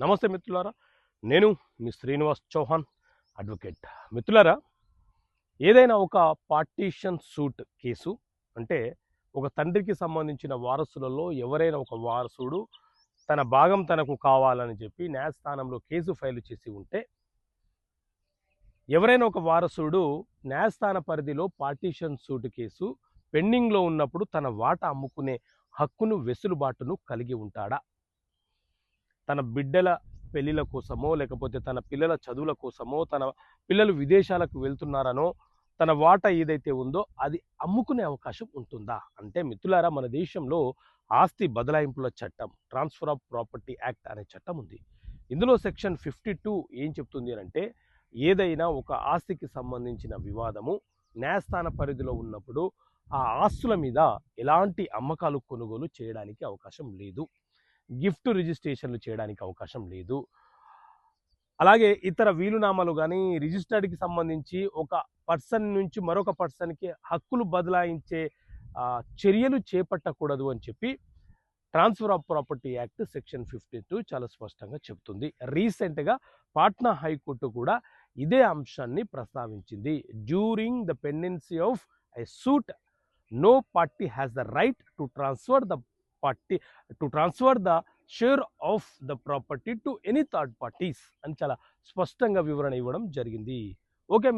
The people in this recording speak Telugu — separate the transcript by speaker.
Speaker 1: నమస్తే మిత్రులారా నేను మీ శ్రీనివాస్ చౌహాన్ అడ్వకేట్. మిత్రులారా ఏదైనా ఒక పార్టీషన్ సూట్ కేసు అంటే ఒక తండ్రికి సంబంధించిన వారసులలో ఎవరైనా ఒక వారసుడు తన భాగం తనకు కావాలని చెప్పి న్యాయస్థానంలో కేసు ఫైల్ చేసి ఉంటే ఎవరైనా ఒక వారసుడు న్యాయస్థాన పరిధిలో పార్టీషన్ సూట్ కేసు పెండింగ్లో ఉన్నప్పుడు తన వాటా అమ్ముకునే హక్కును వెసులుబాటును కలిగి ఉంటాడా? తన బిడ్డల పెళ్ళిల కోసమో లేకపోతే తన పిల్లల చదువుల కోసమో తన పిల్లలు విదేశాలకు వెళ్తున్నారనో తన వాటా ఏదైతే ఉందో అది అమ్ముకునే అవకాశం ఉంటుందా? అంటే మిత్రులారా మన దేశంలో ఆస్తి బదలాయింపుల చట్టం ట్రాన్స్ఫర్ ఆఫ్ ప్రాపర్టీ యాక్ట్ అనే చట్టం ఉంది. ఇందులో సెక్షన్ ఫిఫ్టీ టూ ఏం చెప్తుంది అంటే ఏదైనా ఒక ఆస్తికి సంబంధించిన వివాదము న్యాయస్థాన పరిధిలో ఉన్నప్పుడు ఆ ఆస్తుల మీద ఎలాంటి అమ్మకాలు కొనుగోలు చేయడానికి అవకాశం లేదు. గిఫ్ట్ రిజిస్ట్రేషన్లు చేయడానికి అవకాశం లేదు. అలాగే ఇతర వీలునామాలు కానీ రిజిస్టర్డ్కి సంబంధించి ఒక పర్సన్ నుంచి మరొక పర్సన్కి హక్కులు బదలాయించే చర్యలు చేపట్టకూడదు అని చెప్పి transfer of property act section fifty two చాలా స్పష్టంగా చెప్తుంది రీసెంట్గా పాట్నా హైకోర్టు కూడా ఇదే అంశాన్ని ప్రస్తావించింది. During the pendency of I suit no party has the right to transfer the party to transfer the share of the property to any third parties అని చాలా స్పష్టంగా వివరణ ఇవ్వడం జరిగింది. ఓకే